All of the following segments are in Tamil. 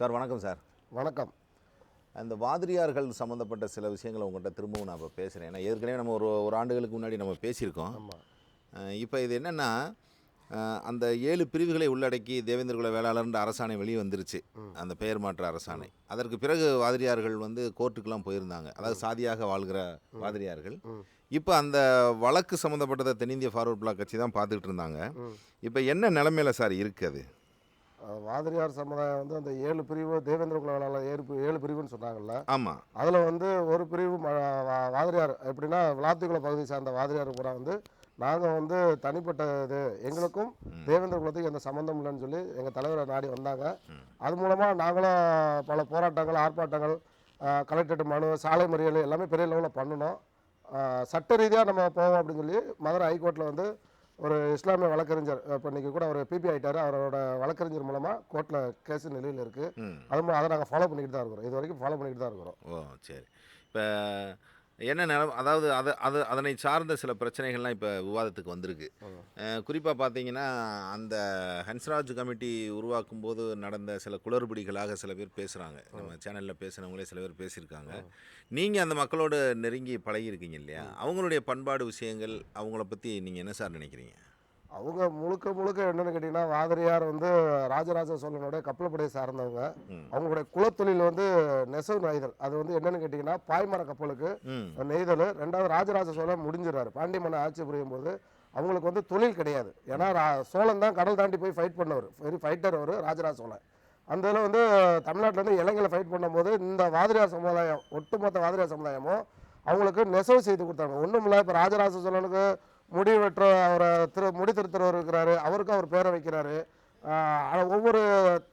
சார் வணக்கம் சார். வணக்கம். அந்த வாதிரியார்கள் சம்மந்தப்பட்ட சில விஷயங்களை உங்கள்கிட்ட திரும்பவும் நான் இப்போ பேசுகிறேன் ஏன்னா ஏற்கனவே நம்ம ஒரு ஒரு ஆண்டுகளுக்கு முன்னாடி நம்ம பேசியிருக்கோம். இப்போ இது என்னென்னா அந்த ஏழு பிரிவுகளை உள்ளடக்கி தேவேந்திர குல வேளாளர்ன்ற அரசாணை வெளியே வந்துருச்சு. அந்த பெயர் மாற்ற அரசாணை. அதற்கு பிறகு வாதிரியார்கள் வந்து கோர்ட்டுக்கெல்லாம் போயிருந்தாங்க. அதாவது சாதியாக வாழ்கிற வாதிரியார்கள். இப்போ அந்த வழக்கு சம்மந்தப்பட்டதை தென்னிந்திய ஃபார்வர்ட் பிளாக் கட்சி தான் பார்த்துக்கிட்டு இருந்தாங்க. இப்போ என்ன நிலமையில சார் இருக்குது அஹ் வாதிரியார் சமுதாயம் வந்து அந்த ஏழு பிரிவு தேவேந்திர குல ஏழு ஏழு பிரிவுன்னு சொன்னாங்கல்ல? ஆமாம் அதில் வந்து ஒரு பிரிவு வாதிரியார் எப்படின்னா விளாத்திக்குள பகுதியை சார்ந்த வாதிரியார் பூரா வந்து நாங்கள் வந்து தனிப்பட்ட இது எங்களுக்கும் தேவேந்திர குலத்துக்கு எந்த சம்மந்தம் இல்லைன்னு சொல்லி எங்கள் தலைவரை நாடி வந்தாங்க. அது மூலமாக நாங்களும் பல போராட்டங்கள் ஆர்ப்பாட்டங்கள் அஹ், கலெக்டரேட் மனு சாலை மறியல் எல்லாமே பெரிய லெவலில் பண்ணினோம். அஹ், சட்ட ரீதியாக நம்ம போவோம் அப்படின்னு சொல்லி மதுரை ஹைகோர்ட்டில் வந்து ஒரு இஸ்லாமிய வழக்கறிஞர் இப்போ இன்னைக்கு கூட அவர் பிபி ஆயிட்டாரு. அவரோட வழக்கறிஞர் மூலமாக கோர்ட்டில் கேஸ் நிலையில் இருக்குது அது மூ- அதை நாங்கள் ஃபாலோ பண்ணிக்கிட்டு தான் இருக்கிறோம். இது வரைக்கும் ஃபாலோ பண்ணிக்கிட்டு தான் இருக்கிறோம். ஓ சரி. இப்போ என்ன நிலம் அதாவது அது அது அதனை சார்ந்த சில பிரச்சனைகள்லாம் இப்போ விவாதத்துக்கு வந்திருக்கு. குறிப்பாக பார்த்தீங்கன்னா அந்த ஹன்ஸ்ராஜ் கமிட்டி உருவாக்கும் போது நடந்த சில குளறுபடிகளாக சில பேர் பேசுகிறாங்க நம்ம சேனலில் பேசுனவங்களே சில பேர் பேசியிருக்காங்க. நீங்கள் அந்த மக்களோட நெருங்கி பழகியிருக்கீங்க இல்லையா? அவங்களுடைய பண்பாடு விஷயங்கள் அவங்கள பற்றி நீங்கள் என்ன சார் நினைக்கிறீங்க? அவங்க முழுக்க முழுக்க என்னன்னு கேட்டிங்கன்னா வாதிரியார் வந்து ராஜராஜ சோழனுடைய கப்பல்படையை சார்ந்தவங்க. அவங்களுடைய குலத்தொழில் வந்து நெசவு நெய்தல். அது வந்து என்னன்னு கேட்டிங்கன்னா பாய்மர கப்பலுக்கு நெய்தல். ரெண்டாவது ராஜராஜ சோழன் முடிஞ்சிடறாரு. பாண்டிய மன்னர் ஆட்சி புரியும் போது அவங்களுக்கு வந்து தொழில் கிடையாது. ஏன்னா சோழன் தான் கடல் தாண்டி போய் ஃபைட் பண்ணவர். வெரி ஃபைட்டர் அவர் ராஜராஜ சோழன். அந்த இதில் வந்து தமிழ்நாட்டுல இருந்து இலங்கையில் ஃபைட் பண்ணும்போது இந்த வாதிரியார் சமுதாயம் ஒட்டுமொத்த வாதிரியார் சமுதாயமும் அவங்களுக்கு நெசவு செய்து கொடுத்தாங்க. ஒன்றும் இல்லை இப்போ ராஜராஜ சோழனுக்கு முடி வெட்டுற அவரை திரு முடி திருத்துறவர் இருக்கிறாரு அவருக்கும் அவர் பேரை வைக்கிறாரு. ஒவ்வொரு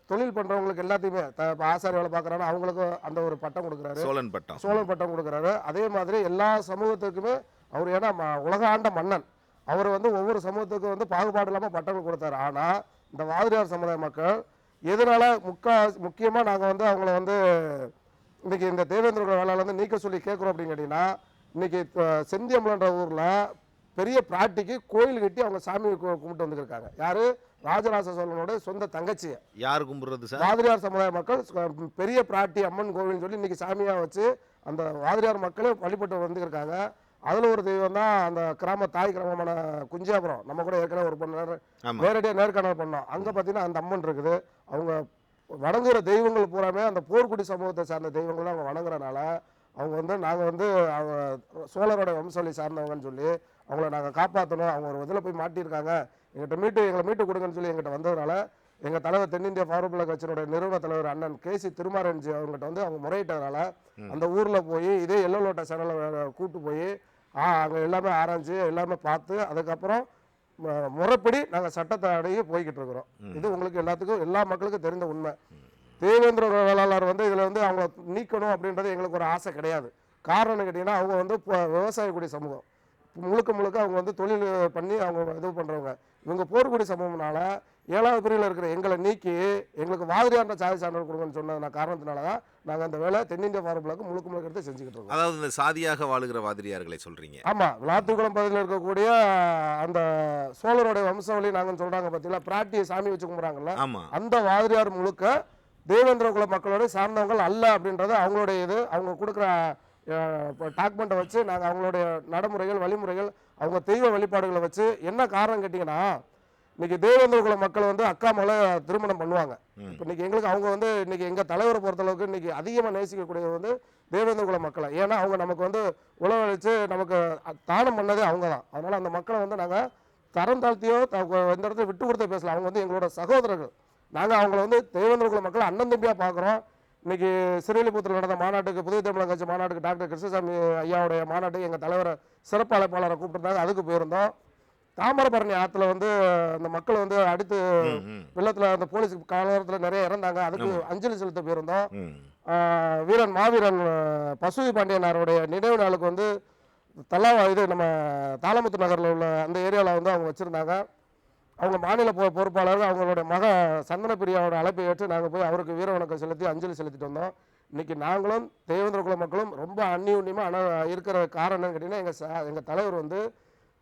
தொழில் பண்ணுறவங்களுக்கு எல்லாத்தையுமே த- இப்ப ஆசாரி வேலை பார்க்குறாங்கன்னா அவங்களுக்கும் அந்த ஒரு பட்டம் கொடுக்குறாரு. சோழன் பட்டம். சோழன் பட்டம் கொடுக்குறாரு. அதே மாதிரி எல்லா சமூகத்துக்குமே அவர் ஏன்னா ம- உலக ஆண்ட மன்னன். அவர் வந்து ஒவ்வொரு சமூகத்துக்கும் வந்து பாகுபாடு இல்லாமல் பட்டங்கள் கொடுத்தாரு. ஆனால் இந்த வாதிரியார் சமுதாய மக்கள் எதனால முக்கா முக்கியமாக நாங்கள் வந்து அவங்கள வந்து இன்னைக்கு இந்த தேவேந்திர குல வேளாளர் வந்து நீக்க சொல்லி கேட்குறோம் அப்படின்னு கேட்டிங்கன்னா இன்னைக்கு அஹ், செந்தியம்பலன்ற ஊரில் பெரிய பிராட்டிக்கு கோயில் கட்டி அவங்க சாமி கும்பிட்டு வந்துருக்காங்க. யாரு? ராஜராஜ சோழனோட சொந்த தங்கச்சியை. யார் கும்பிட்றது சார்? வாதிரியார் சமுதாய மக்கள் பெரிய பிராட்டி அம்மன் கோவில்னு சொல்லி இன்னைக்கு சாமியா வச்சு அந்த வாதிரியார் மக்களே வழிபட்டு வந்துருக்காங்க. அதுல ஒரு தெய்வம் தான் அந்த கிராம தாய் கிராமமான குஞ்சியாபுரம் நம்ம கூட ஏற்கனவே ஒரு பண்ண நேரடியாக நேர்காணல் பண்ணோம். அங்க பார்த்தீங்கன்னா அந்த அம்மன் இருக்குது. அவங்க வணங்குற தெய்வங்கள் பூராமே அந்த போர்க்குடி சமூகத்தை சார்ந்த தெய்வங்கள் அவங்க வணங்குறனால அவங்க வந்து நாங்கள் வந்து அவங்க சோழரோட வம்சவழி சார்ந்தவங்கன்னு சொல்லி அவங்கள நாங்கள் காப்பாற்றணும் அவங்க ஒரு இதில் போய் மாட்டியிருக்காங்க. எங்கிட்ட மீட்டு எங்களை மீட்டு கொடுங்கன்னு சொல்லி எங்கிட்ட வந்ததுனால எங்கள் தலைவர் தென்னிந்திய ஃபார்வர்ட் கட்சியினுடைய நிறுவன தலைவர் அண்ணன் கேசி திருமாரன்ஜி அவங்ககிட்ட வந்து அவங்க முறையிட்டதுனால அந்த ஊரில் போய் இதே எல்லோ லோட்டா சேனலை கூட்டு போய் அங்கே எல்லாமே ஆராய்ஞ்சு எல்லாமே பார்த்து அதுக்கப்புறம் முறைப்படி நாங்கள் சட்டத்தை அடைய போய்கிட்டு இருக்கிறோம். இது உங்களுக்கு எல்லாத்துக்கும் எல்லா மக்களுக்கும் தெரிந்த உண்மை. தேவேந்திர வேளாளர் வந்து இதில் வந்து அவங்கள நீக்கணும் அப்படின்றது எங்களுக்கு ஒரு ஆசை கிடையாது. காரணம் கேட்டிங்கன்னா அவங்க வந்து இப்போ விவசாய கூடிய சமூகம். முழுக்க முழுக்க அவங்க வந்து தொழில் பண்ணி அவங்க இது பண்ணுறவங்க இவங்க போர்க்குடி சமூகம்னால ஏழாவது பிரிவில் இருக்கிற எங்களை நீக்கி எங்களுக்கு வாதிரியான்ற சாதி சான்றிதழ் கொடுங்கன்னு சொன்ன காரணத்தினால தான் நாங்கள் அந்த வேலை தென்னிந்திய ஃபார்முலாக்கு முழுக்க முழுக்க எடுத்து செஞ்சுக்கிட்டு இருக்கோம். அதாவது இந்த சாதியாக வாழுகிற வாதிரியார்களை சொல்கிறீங்க ஆமா விளாத்துக்குளம் பகுதியில் இருக்கக்கூடிய அந்த சோழருடைய வம்சாவளி நாங்கன்னு சொல்றாங்க பார்த்தீங்களா பிராட்டியை சாமி வச்சு கும்பிட்றாங்கல்ல? ஆமாம் அந்த வாதிரியார் முழுக்க தேவேந்திர குல மக்களோட சார்ந்தவங்கள் அல்ல அப்படின்றது அவங்களுடைய இது. அவங்க கொடுக்குற டாக்குமெண்ட்டை வச்சு நாங்கள் அவங்களுடைய நடைமுறைகள் வழிமுறைகள் அவங்க தெய்வ வழிபாடுகளை வச்சு என்ன காரணம் கேட்டிங்கன்னா இன்னைக்கு தேவேந்திர குல மக்கள் வந்து அக்கா மலை திருமணம் பண்ணுவாங்க. இப்போ இன்னைக்கு எங்களுக்கு அவங்க வந்து இன்னைக்கு எங்கள் தலைவரை பொறுத்தளவுக்கு இன்னைக்கு அதிகமாக நேசிக்கக்கூடியது வந்து தேவேந்திர குல மக்களை. ஏன்னா அவங்க நமக்கு வந்து உழவழித்து நமக்கு தானம் பண்ணதே அவங்க தான் அதனால் அந்த மக்களை வந்து நாங்கள் தரம் தாழ்த்தியோ த- எந்த இடத்துல விட்டு கொடுத்து பேசலாம் அவங்க வந்து எங்களோட சகோதரர்கள். நாங்கள் அவங்கள வந்து தேவேந்திர குல மக்களை அண்ணன் தம்பியாக பார்க்குறோம் இன்னைக்கு சிறுவில்லிபுத்தூர் நடந்த மாநாட்டுக்கு புதிய தமிழக கட்சி மாநாட்டுக்கு டாக்டர் கிருஷ்ணசாமி ஐயாவுடைய மாநாட்டுக்கு எங்கள் தலைவரை சிறப்பு அழைப்பாளரை கூப்பிட்டுருந்தாங்க. அதுக்கு போயிருந்தோம். தாமிரபரணி ஆற்றுல வந்து அந்த மக்கள் வந்து அடுத்து வெள்ளத்தில் அந்த போலீஸ் காலத்தில் நிறைய இறந்தாங்க. அதுக்கு அஞ்சலி செலுத்த போயிருந்தோம். வீரன் மாவீரன் பசுவி பாண்டியனாருடைய நினைவு நாளுக்கு வந்து தலா இது நம்ம தாளமுத்து நகரில் உள்ள அந்த ஏரியாவில் வந்து அவங்க வச்சுருந்தாங்க. அவங்க மாநில பொ பொறுப்பாளர் அவங்களுடைய மக சந்தனப்பிரியாவோட அழைப்பை ஏற்று நாங்கள் போய் அவருக்கு வீர வணக்கம் செலுத்தி அஞ்சலி செலுத்திட்டு வந்தோம். இன்றைக்கி நாங்களும் தேவேந்திர குல மக்களும் ரொம்ப அந்நியுன்யமாக ஆனால் இருக்கிற காரணம் கேட்டிங்கன்னா எங்கள் சா எங்கள் தலைவர் வந்து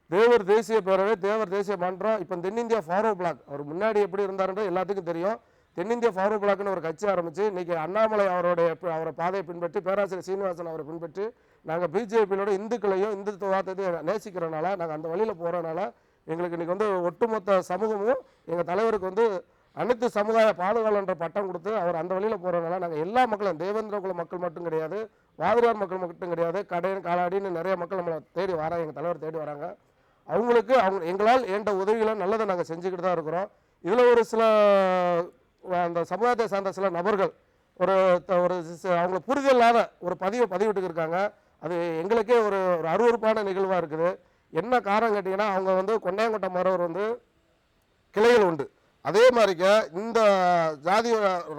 தேவர் தேசிய பேரவை தேவர் தேசிய மன்றம் இப்போ தென்னிந்தியா ஃபார்வர்ட் பிளாக். அவர் முன்னாடி எப்படி இருந்தாருன்றது எல்லாத்துக்கும் தெரியும். தென்னிந்திய ஃபார்வர்ட் பிளாக்னு ஒரு கட்சி ஆரம்பிச்சு இன்றைக்கி அண்ணாமலை அவருடைய அவரை பாதையை பின்பற்றி பேராசிரியர் சீனிவாசன் அவரை பின்பற்றி நாங்கள் பிஜேபியோட இந்துக்களையும் இந்துத்துவத்தையும் நேசிக்கிறனால நாங்கள் அந்த வழியில் போகிறனால எங்களுக்கு இன்றைக்கி வந்து ஒட்டுமொத்த சமூகமும் எங்கள் தலைவருக்கு வந்து அனைத்து சமுதாய பாதுகாவலன்ற பட்டம் கொடுத்து அவர் அந்த வழியில் போகிறனால நாங்கள் எல்லா மக்களும் தேவேந்திரகுல மக்கள் மட்டும் கிடையாது வாதிரியார் மக்கள் மட்டும் கிடையாது கடையன் காலாடின்னு நிறைய மக்கள் நம்மளை தேடி வராங்க எங்கள் தலைவர் தேடி வராங்க. அவங்களுக்கு அவங்க எங்களால் ஏண்ட உதவிகளை நல்லதை நாங்கள் செஞ்சுக்கிட்டு தான் இருக்கிறோம். இதில் ஒரு சில அந்த சமுதாயத்தை சார்ந்த சில நபர்கள் ஒரு த- ஒரு அவங்களுக்கு அவங்கள புரிதல் இல்லாத ஒரு பதிவை பதிவிட்டுக்கு இருக்காங்க அது எங்களுக்கே ஒரு ஒரு அருவருப்பான நிகழ்வாக இருக்குது. என்ன காரணம் கேட்டிங்கன்னா அவங்க வந்து கொண்டையங்கொட்டை மரவர் வந்து கிளைகள் உண்டு. அதே மாதிரிக்க இந்த ஜாதி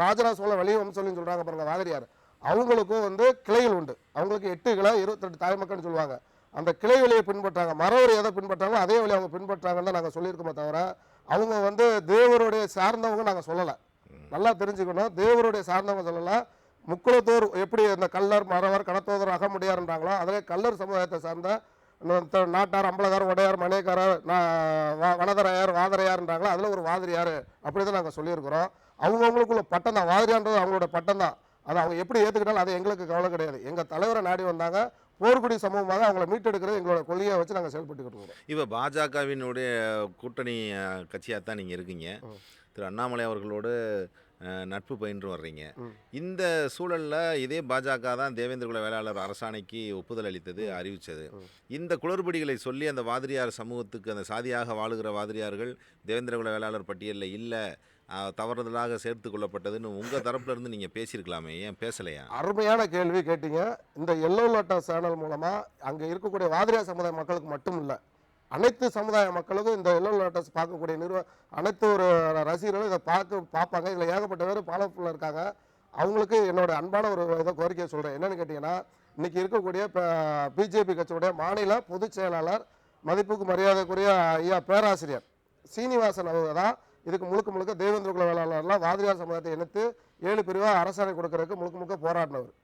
ராஜராஜ சோழ வழி வம்சம்னு சொல்கிறாங்க பாருங்க வாதிரியார் அவங்களுக்கும் வந்து கிளைகள் உண்டு. அவங்களுக்கு எட்டு கிளை இருபத்தெட்டு தாய்மக்கள்னு சொல்லுவாங்க. அந்த கிளை வழியை பின்பற்றாங்க. மரவர் எதை பின்பற்றாங்களோ அதே வழி அவங்க பின்பற்றாங்கன்னு தான் நாங்கள் சொல்லியிருக்கோமே தவிர அவங்க வந்து தேவருடைய சார்ந்தவங்க நாங்கள் சொல்லலை. நல்லா தெரிஞ்சுக்கணும். தேவருடைய சார்ந்தவங்க சொல்லலை. முக்குளத்தூர் எப்படி இந்த கல்லர் மறவர் கடத்தோதர் அகமுடியார்ன்றாங்களோ அதிலே கல்லர் சமுதாயத்தை சார்ந்த நாட்டார் அம்பலகார் உடையார் வ- வனதரையார் வாதரையார்ன்றாங்களோ அதில் ஒரு வாதிரியார் அப்படி தான் நாங்கள் சொல்லியிருக்கிறோம். அவங்கவுங்களுக்குள்ள பட்டம் தான். வாதிரியான்றது அவங்களோட பட்டம் தான். அதை அவங்க எப்படி ஏற்றுக்கிட்டாலும் அது எங்களுக்கு கவலை கிடையாது. எங்கள் தலைவரை நாடி வந்தாங்க போர்க்குடி சமூகமாக அவங்கள மீட்டெடுக்கிறது எங்களோட கொள்கையை வச்சு நாங்கள் செயல்பட்டுக்கிட்டு இருக்கிறோம் இப்போ பாஜகவினுடைய கூட்டணி கட்சியாக தான் நீங்கள் இருக்கீங்க. திரு அண்ணாமலை அவர்களோடு நட்பு பயின்று வர்றீங்க. இந்த சூழலில் இதே பாஜக தான் தேவேந்திர குல வேளாளர் அரசாணைக்கு ஒப்புதல் அளித்தது அறிவித்தது. இந்த குளறுபடிகளை சொல்லி அந்த வாதிரியார் சமூகத்துக்கு அந்த சாதியாக வாழுகிற வாதிரியார்கள் தேவேந்திர குல வேளாளர் பட்டியலில் இல்லை தவறுதலாக சேர்த்து கொள்ளப்பட்டதுன்னு உங்கள் தரப்புல இருந்து நீங்கள் பேசியிருக்கலாமே ஏன் பேசலையா? அருமையான கேள்வி கேட்டீங்க. இந்த எல்லோ லெட்டர் சேனல் மூலமா அங்க இருக்கக்கூடிய வாதிரியா சமுதாய மக்களுக்கு மட்டும் இல்ல அனைத்து சமுதாய மக்களுக்கும் இந்த எல்லோ லெட்டர்ஸ் பார்க்கக்கூடிய நிறுவ அனைத்து ஒரு ரசிகர்களும் இதை பார்க்க பார்ப்பாங்க. இதில் ஏகப்பட்ட பேர் ஃபாலோஃபுல்லாக இருக்காங்க. அவங்களுக்கு என்னோட அன்பான ஒரு இதை கோரிக்கையை சொல்கிறேன் என்னென்னு கேட்டிங்கன்னா இன்றைக்கி இருக்கக்கூடிய இப்போ பிஜேபி கட்சியுடைய மாநில பொதுச் செயலாளர் மதிப்புக்கு மரியாதைக்குரிய ஐயா பேராசிரியர் சீனிவாசன் அவங்க தான் இதுக்கு முழுக்க முழுக்க தேவேந்திர குல வேளாளர்லாம் வாதிரியார் சமுதாயத்தை இணைத்து ஏழு பிரிவாக அரசாணை கொடுக்கறதுக்கு முழுக்க முழுக்க போராடினவர்.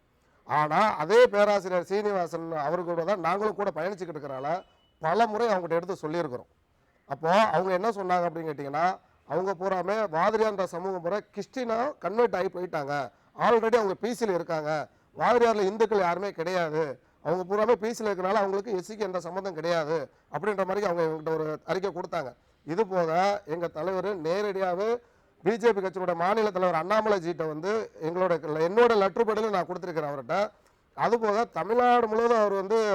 ஆனால் அதே பேராசிரியர் சீனிவாசன் அவர்களோட கூட தான் நாங்களும் கூட பயணிச்சுக்கிட்டு இருக்கிறனால பல முறை அவங்ககிட்ட எடுத்து சொல்லியிருக்கிறோம். அப்போது அவங்க என்ன சொன்னாங்க அப்படின்னு கேட்டிங்கன்னா அவங்க பூராமே வாதிரியான்ற சமூகம் பூரா கிறிஸ்டினாக கன்வெர்ட் ஆகி போயிட்டாங்க. ஆல்ரெடி அவங்க பிசியில் இருக்காங்க. வாதிரியாரில் இந்துக்கள் யாருமே கிடையாது. அவங்க பூராமே பிசியில் இருக்கிறனால அவங்களுக்கு எஸ்சிக்கு எந்த சம்மந்தம் கிடையாது அப்படின்ற மாதிரி அவங்க எங்கள்கிட்ட ஒரு அறிக்கை கொடுத்தாங்க. இது போக எங்கள் தலைவர் நேரடியாகவே பிஜேபி கட்சியோட மாநில தலைவர் அண்ணாமலை ஜிட்ட வந்து எங்களோட என்னோட லெட்டர் படியில் நான் கொடுத்துருக்கிறேன் அவர்கிட்ட. அதுபோக தமிழ்நாடு முழுவதும் அவர் வந்து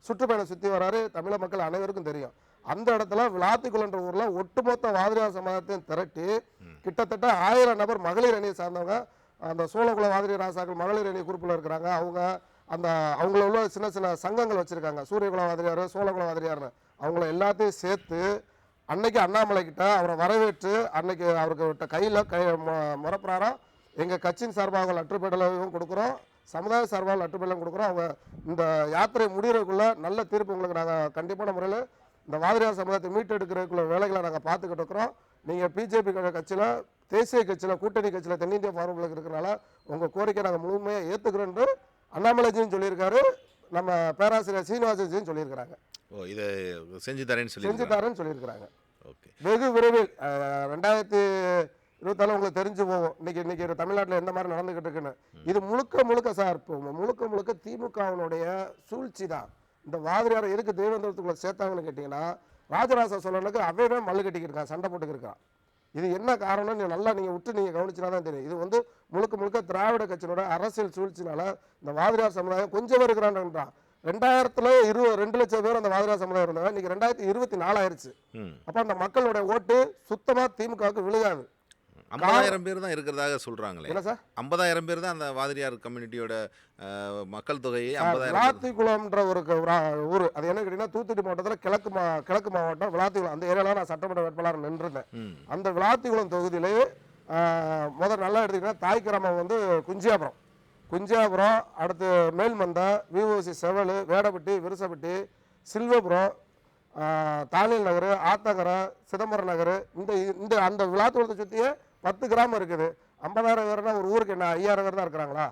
சுற்றுப்பயணம் சுற்றி வராரு. தமிழக மக்கள் அனைவருக்கும் தெரியும். அந்த இடத்துல விளாத்திக்குளன்ற ஊரில் ஒட்டுமொத்த வாதிரியார் சமாதத்தையும் திரட்டி கிட்டத்தட்ட ஆயிரம் நபர் மகளிர் அணியை சார்ந்தவங்க அந்த சோழகுல வாதிரி ராசாக்கள் மகளிர் அணி குரூப்பில் இருக்கிறாங்க. அவங்க அந்த அவங்கள உள்ள சின்ன சின்ன சங்கங்கள் வச்சுருக்காங்க. சூரியகுல வாதிரியார் சோழகுல வாதிரியார்னு அவங்கள எல்லாத்தையும் சேர்த்து அன்னைக்கு அண்ணாமலை கிட்ட அவரை வரவேற்று அன்னைக்கு அவருக்கு விட்ட கையில் கை மு- முறப்பிரகாரம் எங்கள் கட்சியின் சார்பாக லட்டுப்படலையும் கொடுக்குறோம். சமுதாய சார்பாக லட்டுப்படலும் கொடுக்குறோம். அவங்க இந்த யாத்திரை முடிகிறதுக்குள்ள நல்ல தீர்ப்பு உங்களுக்கு நாங்கள் கண்டிப்பான முறையில் இந்த வாதிரியார் சமுதாயத்தை மீட்டெடுக்கிறதுக்குள்ள வேலைகளை நாங்கள் பார்த்துக்கிட்டு இருக்கிறோம். நீங்கள் பிஜேபி கட்சியில் தேசிய கட்சியில் கூட்டணி கட்சியில் தென்னிந்திய ஃபார்முலுக்கு இருக்கிறனால உங்கள் கோரிக்கை நாங்கள் முழுமையாக ஏற்றுக்கிறோன்னு அண்ணாமலைஜியும் சொல்லியிருக்காரு. நம்ம பேராசிரியர் சீனிவாசன்ஜியும் சொல்லியிருக்கிறாங்க. ஓ இதை செஞ்சு தரேன்னு செஞ்சு சொல்லி தரேன்னு சொல்லியிருக்கிறாங்க. ஓகே. வெகு விரைவில் ரெண்டாயிரத்தி இருபத்தாலு உங்களுக்கு தெரிஞ்சு போகும். இன்னைக்கு இன்னைக்கு தமிழ்நாட்டில் எந்த மாதிரி நடந்துகிட்டு இருக்குன்னு. இது முழுக்க முழுக்க சார் முழுக்க முழுக்க திமுகவினுடைய சூழ்ச்சி தான் இந்த வாதிரியாரை எதுக்கு தேவேந்திரத்துக்குள்ள சேர்த்தாங்கன்னு கேட்டிங்கன்னா ராஜராஜ சோழனுக்கு அவவே மல்லு கட்டிக்கிருக்கான் சண்டை போட்டுக்கிருக்கான். இது என்ன காரணம் நீ நல்லா நீங்கள் விட்டு நீங்கள் கவனிச்சினா தான் தெரியும். இது வந்து முழுக்க முழுக்க திராவிட கட்சியினோட அரசியல் சூழ்ச்சினால இந்த வாதிரியார் சமுதாயம் கொஞ்சம் பேர் இருக்கிறான்றான் ரெண்டாயிரத்துல இரு ரெண்டு லட்சம் பேர் அந்த வாதிரியார் சமுதாயம் இருந்தாங்க. இன்னைக்கு ரெண்டாயிரத்தி இருபத்தி நாலாயிருச்சு அப்ப அந்த மக்களோட ஓட்டு சுத்தமா திமுகவுக்கு விழுகாது. ஐம்பதாயிரம் பேர் தான் இருக்கிறதாக சொல்கிறாங்களே என்ன சார்? ஐம்பதாயிரம் பேர் தான் அந்த வாதிரியார் கம்யூனிட்டியோட மக்கள் தொகையை ஐம்பதாயிரம் விளாத்திக்குளம்ன்ற ஒரு ஊர். அது என்ன கேட்டீங்கன்னா தூத்துக்குடி மாவட்டத்தில் கிழக்கு மா கிழக்கு மாவட்டம் விளாத்திக்குளம் அந்த ஏரியாவில் நான் சட்டமன்ற வேட்பாளர் நின்றுருந்தேன். அந்த விளாத்திக்குளம் தொகுதியிலே முதல் நல்லா எடுத்துக்கிட்டா தாய் கிராமம் வந்து குஞ்சியாபுரம். குஞ்சியாபுரம் அடுத்து மேல்மந்தா விஓசி செவல் வேடப்பட்டி விருசப்பட்டி சில்வபுரம் ஆஹ், தாலியல் நகர் ஆத்தங்கரை சிதம்பரம் நகர் இந்த இந்த அந்த விளாத்திக்குளத்தை சுற்றியே பத்து கிராமம் இருக்குது. ஐம்பதாயிரம் பேர்னா ஒரு ஊருக்கு என்ன ஐயாயிரம் பேர் தான் இருக்கிறாங்களா?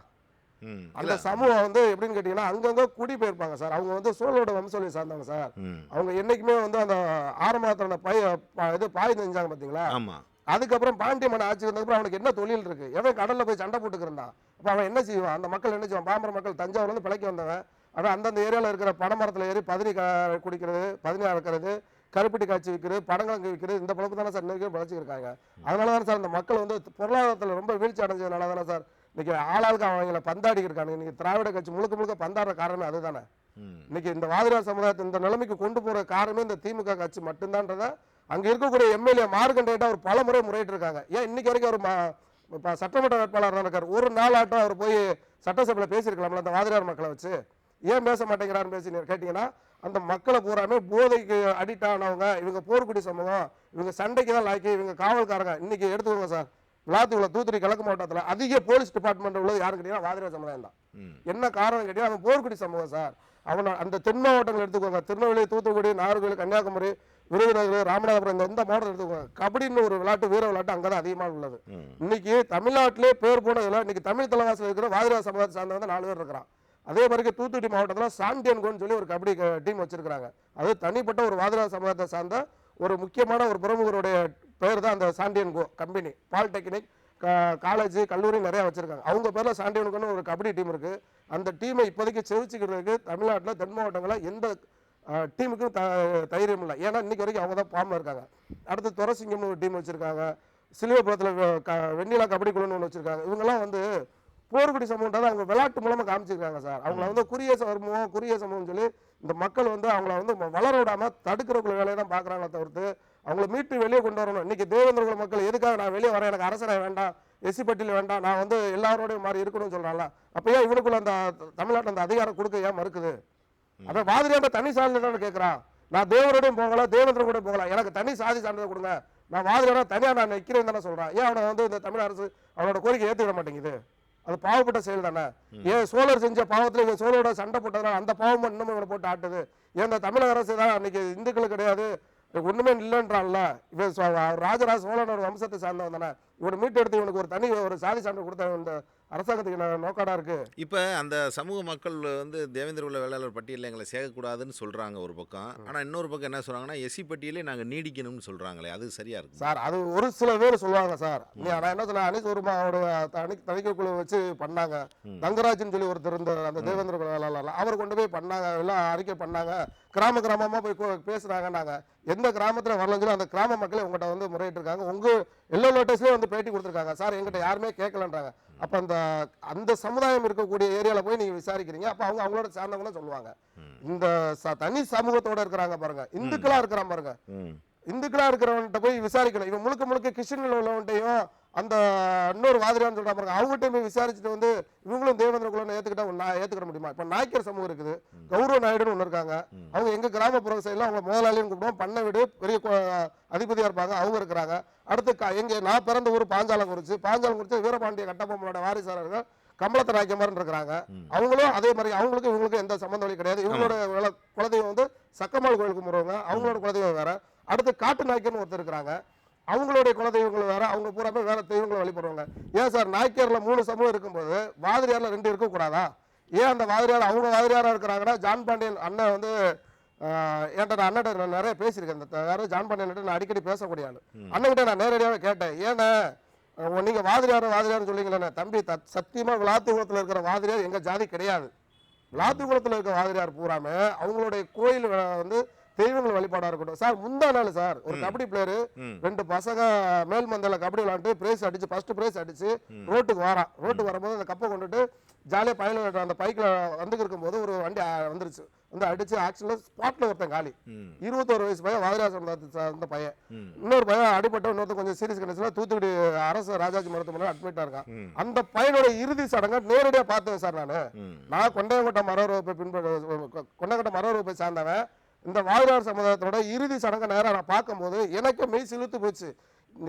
அந்த சமூகம் வந்து எப்படின்னு கேட்டிங்கன்னா அங்கங்க குடி போயிருப்பாங்க சார். அவங்க வந்து சோழோட வம்சொலி சார்ந்தவங்க சார். அவங்க என்னைக்குமே வந்து அந்த ஆரம்பத்தில் அந்த பை ப- இது பாய் செஞ்சாங்க பார்த்தீங்களா அதுக்கப்புறம் பாண்டிய மன்ன ஆட்சி வந்ததுக்கப்புறம் அவனுக்கு என்ன தொழில் இருக்கு? எவன் கடல்ல போய் சண்டை போட்டுக்கிறான் அப்ப அவன் என்ன செய்வான்? அந்த மக்கள் என்ன செய்வான்? பாமர மக்கள் தஞ்சாவூர்ல இருந்து பிழைக்க வந்தவன். அவன் அந்தந்த ஏரியால இருக்கிற பனைமரத்துல ஏறி பதினி குடிக்கிறது பதினி அறுக்கிறது கருப்பட்டி காய்ச்சி விற்கிறது படங்கிழங்கு விற்கிறது இந்த பழப்பு தானே சார் இன்னைக்கு பழச்சிருக்காங்க அதனால தானே சார் இந்த மக்கள் வந்து பொருளாதாரத்தில் ரொம்ப வீழ்ச்சி அடைஞ்சதுனால தானே சார் இன்னைக்கு ஆளாளுக்கு அவங்கள பந்தாடி இருக்காங்க. இன்னைக்கு திராவிட கட்சி முழுக்க முழுக்க பந்தாடுற காரணமே அதுதானே. இன்னைக்கு இந்த வாதிரார் சமுதாயத்தை இந்த நிலைமைக்கு கொண்டு போற காரணமே இந்த திமுக கட்சி மட்டும்தான்றத அங்க இருக்கக்கூடிய எம்எல்ஏ மார்க்கண்டேட்டா அவர் பல முறை முறையிட்டு இருக்காங்க ஏன் இன்னைக்கு வரைக்கும் அவர் சட்டமன்ற வேட்பாளர் தான் இருக்கார். ஒரு நாள் ஆட்டம் அவர் போய் சட்டசபையில் பேசியிருக்கலாம்ல அந்த வாதிரார் மக்களை வச்சு. ஏன் பேச மாட்டேங்கிறாருன்னு பேசி கேட்டீங்கன்னா அந்த மக்களை பூராமே போதைக்கு அடிக்ட் ஆனவங்க இவங்க போர்க்குடி சமூகம் இவங்க சண்டைக்கு தான் லாக்கி இவங்க காவல்காரங்க. இன்னைக்கு எடுத்துக்கோங்க சார் விளாத்துக்குள்ள தூத்துக்குடி கிழக்கு மாவட்டத்தில் அதிக போலீஸ் டிபார்ட்மெண்ட் உள்ளது யாருன்னு கேட்டீங்கன்னா வாதிரார் சமுதாயம் தான். என்ன காரணம் கேட்டீங்கன்னா அவன் போர்க்குடி சமூகம் சார். அவனை அந்த தென் மாவட்டங்கள் எடுத்துக்கோங்க. திருநெல்வேலி தூத்துக்குடி நாகர்கோவில் கன்னியாகுமரி விருதுநகர் ராமநாதபுரம் இந்த எந்த மாவட்டம் எடுத்துக்கோங்க. கபடின்னு ஒரு விளையாட்டு வீர விளையாட்டு அங்கே தான் அதிகமாக உள்ளது. இன்னைக்கு தமிழ்நாட்டிலே பேர் போனதுல இன்னைக்கு தமிழ் தலைவாசியில் இருக்கிற வாதிரா சமூகத்தை சார்ந்தவங்க நாலு பேர் இருக்கிறான். அதே மாதிரி தூத்துக்குடி மாவட்டத்தில் சாண்டியன்கோன்னு சொல்லி ஒரு கபடி டீம் வச்சுருக்கிறாங்க. அது தனிப்பட்ட ஒரு வாதிரா சமூகத்தை சார்ந்த ஒரு முக்கியமான ஒரு பிரமுகருடைய பெயர் தான் அந்த சாண்டியன்கோ கம்பெனி. பாலிடெக்னிக் காலேஜ் கல்லூரி நிறையா வச்சுருக்காங்க. அவங்க பேரில் சாண்டியனுக்குன்னு ஒரு கபடி டீம் இருக்குது அந்த டீமை இப்போதைக்கு செவிச்சுக்கிறதுக்கு தமிழ்நாட்டில் தென் மாவட்டங்களில் எந்த டீமுக்கும் த தைரியம் இல்லை. ஏன்னா இன்றைக்கி வரைக்கும் அவங்க தான் ஃபார்மில் இருக்காங்க. அடுத்து துரசிங்கம்னு ஒரு டீம் வச்சுருக்காங்க. சிலுவைபுரத்தில் க வெண்ணிலா கபடி குழுன்னு ஒன்று வச்சுருக்காங்க. இவங்கெல்லாம் வந்து போர்க்குடி சமூகத்தை அவங்க விளையாட்டு மூலமாக காமிச்சிருக்காங்க சார். அவங்கள வந்து குறுகிய சமூகம் குறுகிய சமூகம் சொல்லி இந்த மக்கள் வந்து அவங்கள வந்து வளர விடாமல் தடுக்கிறக்குள்ள வேலையை தான் பார்க்குறாங்களே தவிர்த்து அவங்கள மீட்டு வெளியே கொண்டு வரணும். இன்றைக்கி தேவேந்திரகுல மக்கள் எதுக்காக நான் வெளியே வரேன்? எனக்கு அரசனை வேண்டாம் எஸ்சி பட்டியல் வேண்டாம் நான் வந்து எல்லாரோடையும் மாதிரி இருக்கணும்னு சொல்கிறாங்களா அப்போ ஏன் இவனுக்குள்ள அந்த தமிழ்நாட்டில் அந்த அதிகாரம் கொடுக்க ஏன் மறுக்குது? அதை வாதிரியாண்ட தனி சான்றிதழ் கேட்குறான் நான் தேவரோடையும் போகலாம் தேவேந்திர கூட போகலாம் எனக்கு தனி சாதி சான்றிதழ் கொடுங்க. நான் வாதிரியாட தனியாக நான் நிற்கிறேன் தானே சொல்கிறேன் ஏன் அவனை வந்து இந்த தமிழ் அரசு அவனோட கோரிக்கை ஏற்றுக்கிட மாட்டேங்குது? அது பாவப்பட்ட செயல் தானே? ஏன் சோழர் செஞ்ச பாவத்தில் இவன் சோழரோட சண்டை போட்டதுனால அந்த பாவம் இன்னமும் இவனை போட்டு ஆட்டுது ஏன் இந்த தமிழக அரசு தான் அன்னைக்கு இந்துக்கள் கிடையாது ஒண்ணுமே இல்லைன்றான்ல? இவன் ராஜராஜ சோழனோட வம்சத்தை சார்ந்தவன் தானே. இவனை மீட்டு எடுத்து இவனுக்கு ஒரு தனி ஒரு சாதி சான்று கொடுத்த இந்த அரசாங்கத்துக்கு என்ன நோக்காடா இருக்கு? இப்போ அந்த சமூக மக்கள் வந்து தேவேந்திர உள்ள வேளாளர் பட்டியலில் எங்களை சேர்க்கக்கூடாதுன்னு சொல்கிறாங்க ஒரு பக்கம். ஆனால் இன்னொரு பக்கம் என்ன சொல்கிறாங்கன்னா எஸ்சி பட்டியலே நாங்கள் நீடிக்கணும்னு சொல்கிறாங்களே அது சரியாக இருக்கு? சார் அது ஒரு சில பேர் சொல்லுவாங்க சார். நான் என்ன சொல்ல அனிஸ் ஒரு தனி தணிக்கை குழு வச்சு பண்ணாங்க. தங்கராஜன் சொல்லி ஒருத்தர் இருந்தார் அந்த தேவேந்திர குல வேளாளர்ல அவர் கொண்டு போய் பண்ணாங்க எல்லாம் அறிக்கை பண்ணாங்க. கிராம கிராமமா போய் கோ- பேசுறாங்கன்னாங்க. எந்த கிராமத்துல சொல்லி அந்த கிராம மக்களே உங்கள்கிட்ட வந்து முறையிட்டு இருக்காங்க உங்க எல்லோ லோட்டஸ்லயே வந்து பேட்டி கொடுத்துருக்காங்க. சார் எங்கிட்ட யாருமே கேட்கலன்றாங்க. அப்ப அந்த அந்த சமுதாயம் இருக்கக்கூடிய ஏரியால போய் நீங்க விசாரிக்கிறீங்க. அப்ப அவங்க அவங்களோட சார்ந்தவங்க சொல்லுவாங்க. இந்த தனி சமூகத்தோட இருக்கிறாங்க பாருங்க. இந்துக்களா இருக்கிறான் பாருங்க. ம் இந்துக்களா இருக்கிறவன்கிட்ட போய் விசாரிக்கணும். இவன் முழுக்க முழுக்க கிறிஸ்டின்கள் உள்ளவன்ட்டையும் அந்த இன்னொரு வாதிரியான்னு சொல்றான் பாருங்க. அவங்ககிட்ட போய் விசாரிச்சுட்டு வந்து இவங்களும் தேவேந்திர குலம் ஏத்துக்கிட்டா நான் ஏத்துக்கிட முடியுமா? இப்ப நாய்க்கர் சமூகம் இருக்குது. கௌரவ நாயுடுன்னு ஒன்று இருக்காங்க. அவங்க எங்க கிராமப்புற சைடுல அவங்க முதலாளின்னு கூப்பிடுவோம். பண்ணை வீடு பெரிய கொ- அதிபதியா இருப்பாங்க. அவங்க இருக்கிறாங்க. அடுத்து க- எங்க நான் பிறந்த ஊர் பாஞ்சாலங்குறிச்சி பாஞ்சாலங்குறிச்சி வீரபாண்டிய கட்டபொம்மனோட வாரிசாளர்கள் கமலத்த நாயக்கமார்னு இருக்கிறாங்க. அவங்களும் அதே மாதிரி அவங்களுக்கும் இவங்களுக்கும் எந்த சம்மந்தம் வழி கிடையாது. இவங்களோட குல- குலதெய்வம் வந்து சக்கமால் கோயிலுக்கு முருவங்க அவங்களோட குலதெய்வம் வேற. அடுத்து காட்டு நாய்க்கர்னு ஒருத்தர் இருக்கிறாங்க. அவங்களுடைய குலதெய்வங்கள் வேற அவங்க பூராமே வேற தெய்வங்களை வழிபடுவாங்க. ஏன் சார் நாய்க்கர்ல மூணு சமூகம் இருக்கும்போது வாதிரியார்ல ரெண்டு இருக்கக்கூடாதா ஏன் அந்த வாதிரியார் அவங்க வாதிரியாரா இருக்கிறாங்கன்னா ஜான் பாண்டியன் அண்ணன் வந்து என்கிட்ட நான் அண்ணன் நான் நிறைய பேசியிருக்கேன். இந்த யாரும் ஜான் பாண்டியன் நான் அடிக்கடி பேசக்கூடிய ஆளு. அண்ணன்கிட்ட நான் நேரடியாகவே கேட்டேன். ஏன்னா அஹ் நீங்க வாதிரியார் வாதிரியார்னு சொல்லிங்களே தம்பி தத் சத்தியமா விளாத்துக்குளத்தில் இருக்கிற வாதிரியார் எங்க ஜாதி கிடையாது. விளாத்துக்குளத்தில் இருக்கிற வாதிரியார் பூராம அவங்களுடைய கோயில் வந்து தெய்வங்கள் வழிபாடா இருக்கட்டும். சார் முந்தா நாள் சார். ஒரு. கபடி பிளேயரு ரெண்டு பசங்க மேல் மந்தையில கபடி விளாண்டு பிரைஸ் அடிச்சு ஃபர்ஸ்ட் பிரைஸ் அடிச்சு. ரோட்டுக்கு வரான் ரோட்டுக்கு வரும்போது அந்த கப்பை கொண்டுட்டு ஜாலியா பயணம் அந்த பைக்ல வந்துட்டு இருக்கும்போது ஒரு வண்டி வந்துருச்சு. வந்து அடிச்சு ஆக்சிடென்ட்ல ஸ்பாட்ல ஒருத்தன் காலி. இருபத்தோரு வயசு பையன் சமுதாயத்தை சார்ந்த பையன். இன்னொரு பையன் அடிபட்ட இன்னொருத்தன் கொஞ்சம் சீரியஸ் கண்டிஷன்ல தூத்துக்குடி அரசு ராஜாஜி மருத்துவமனை அட்மிட்டா இருக்கான். அந்த பையனோட இறுதி சடங்கை நேரடியா பார்த்தேன் சார் நானு. நான் கொண்டையங்கோட்டை மரவர் வகுப்பை பின்பற்ற கொண்டையங்கோட்டை மரவர் வகுப்பை சார்ந்தவன். இந்த வாழ்வார் சமுதாயத்தோட இறுதி சடங்கை நேரா நான் பார்க்கும்போது எனக்கு மெய் சிலுத்து போச்சு.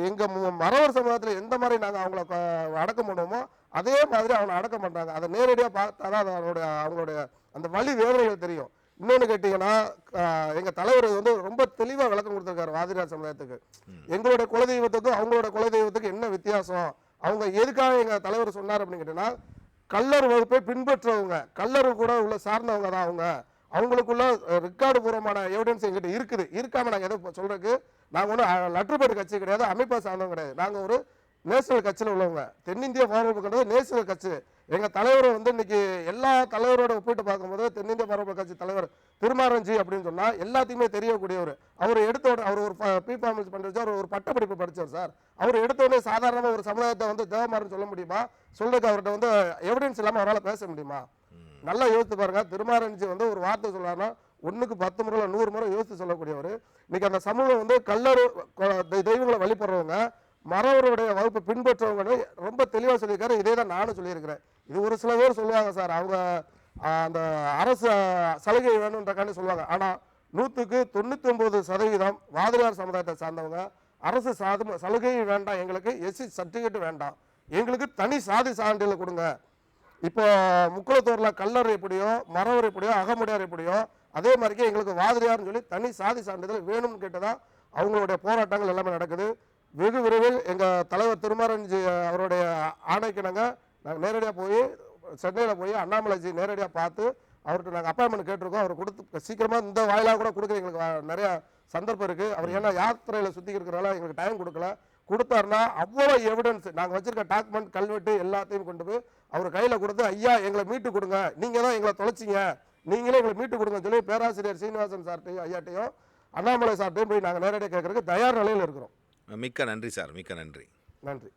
எங்க மு- மறவர் சமுதாயத்துல எந்த மாதிரி நாங்க அவங்கள க- அடக்கம் பண்ணுவோமோ அதே மாதிரி அவனை அடக்கம் பண்றாங்க. அதை நேரடியா பார்த்தா தான் அதனுடைய அவங்களுடைய அந்த வழி வேதனைகள் தெரியும். இன்னொன்னு கேட்டீங்கன்னா ஆஹ், எங்க தலைவர் வந்து ரொம்ப தெளிவா விளக்கம் கொடுத்திருக்காரு வாதிரார் சமுதாயத்துக்கு. ம். எங்களோட குலதெய்வத்துக்கும் அவங்களோட குலதெய்வத்துக்கும் என்ன வித்தியாசம்? அவங்க எதுக்காக எங்க தலைவர் சொன்னார் அப்படின்னு கேட்டீங்கன்னா கல்லர் வகுப்பை பின்பற்றுறவங்க கல்லர் கூட உள்ள சார்ந்தவங்க தான் அவங்க. அவங்களுக்குள்ள ரெக்கார்டு பூர்வமான எவிடன்ஸ் எங்கிட்ட இருக்குது. இருக்காம நாங்கள் எதை சொல்றதுக்கு நாங்கள் ஒன்றும் லெட்டர்பேட் கட்சி கிடையாது அமைப்பை சார்ந்தவங்க கிடையாது. நாங்கள் ஒரு நேஷனல் கட்சியில் உள்ளவங்க. தென்னிந்திய பாரம்பரியன்றது நேஷனல் கட்சி. எங்கள் தலைவர் வந்து இன்னைக்கு எல்லா தலைவரோட ஒப்பிட்டு பார்க்கும்போது தென்னிந்திய பாரம்பரிய கட்சி தலைவர் திருமாரஞ்சி அப்படின்னு சொன்னால் எல்லாத்தையுமே தெரியக்கூடியவர். அவர் எடுத்தோட அவர் ஒரு பிஃபார்மன்ஸ் பண்ணுறது அவர் ஒரு பட்டப்படிப்பு படித்தார் சார். அவர் எடுத்தோடனே சாதாரணமாக ஒரு சமுதாயத்தை வந்து தேவமாரன் சொல்ல முடியுமா? சொல்றதுக்கு அவர்கிட்ட வந்து எவிடன்ஸ் இல்லாமல் அவரால் பேச முடியுமா? நல்லா யோசித்து பாருங்க. திருமாரஞ்சி வந்து ஒரு வார்த்தை சொல்லாருன்னா ஒன்றுக்கு பத்து முறை நூறு முறை யோசித்து சொல்லக்கூடியவர். இன்னைக்கு அந்த சமூகம் வந்து கல்லறு கொ- தெய்வங்களை வழிபடுறவங்க மறவருடைய வகுப்பு பின்பற்றவங்க ரொம்ப தெளிவாக சொல்லியிருக்காரு. இதே தான் நானும் சொல்லியிருக்கிறேன். இது ஒரு சில பேர் சொல்லுவாங்க சார். அவங்க அந்த அரசு சலுகை வேணுன்றக்காண்டி சொல்லுவாங்க. ஆனால் நூற்றுக்கு தொண்ணூற்றி ஒன்பது சதவீதம் வாதிரியார் சமுதாயத்தை சார்ந்தவங்க அரசு சாது சலுகை வேண்டாம். எங்களுக்கு எஸ்சி சர்டிஃபிகேட் வேண்டாம். எங்களுக்கு தனி சாதி சான்றிதழ் கொடுங்க. இப்போ முக்குளத்தூரில் கல்லர் எப்படியோ மரவர் எப்படியோ அகமுடையார் எப்படியோ அதே மாதிரிக்கே எங்களுக்கு வாதிரியார்னு சொல்லி தனி சாதி சான்றிதழ் வேணும்னு கேட்டதான் அவங்களுடைய போராட்டங்கள் எல்லாமே நடக்குது. வெகு விரைவில் எங்கள் தலைவர் திருமாரஞ்சி அவருடைய ஆணைக்கு நாங்கள் நேரடியாக போய் சென்னையில் போய் அண்ணாமலைஜி நேரடியாக பார்த்து அவர்கிட்ட நாங்கள் அப்பாயின்மெண்ட் கேட்டிருக்கோம். அவர் கொடுத்து சீக்கிரமாக இந்த வாயிலாக கூட கொடுக்குற எங்களுக்கு நிறையா சந்தர்ப்பம் இருக்குது அவர் ஏன்னா யாத்திரையில் சுற்றி இருக்கிறனால எங்களுக்கு டைம் கொடுக்கல. கொடுத்தாருன்னா அவ்வளோ எவிடன்ஸ் நாங்கள் வச்சிருக்க டாக்குமெண்ட் கல்வெட்டு எல்லாத்தையும் கொண்டு போய் அவர் கையில் கொடுத்து ஐயா எங்களை மீட்டு கொடுங்க. நீங்கள் தான் எங்களை தொலைச்சிங்க. நீங்களே எங்களை மீட்டு கொடுங்கன்னு சொல்லி பேராசிரியர் சீனிவாசன் சார்ட்டையும் ஐயாட்டையும் அண்ணாமலை சார்ட்டையும் போய் நாங்கள் நேரடியாக கேட்கறதுக்கு தயார் நிலையில் இருக்கிறோம். மிக்க நன்றி சார். மிக்க நன்றி. நன்றி.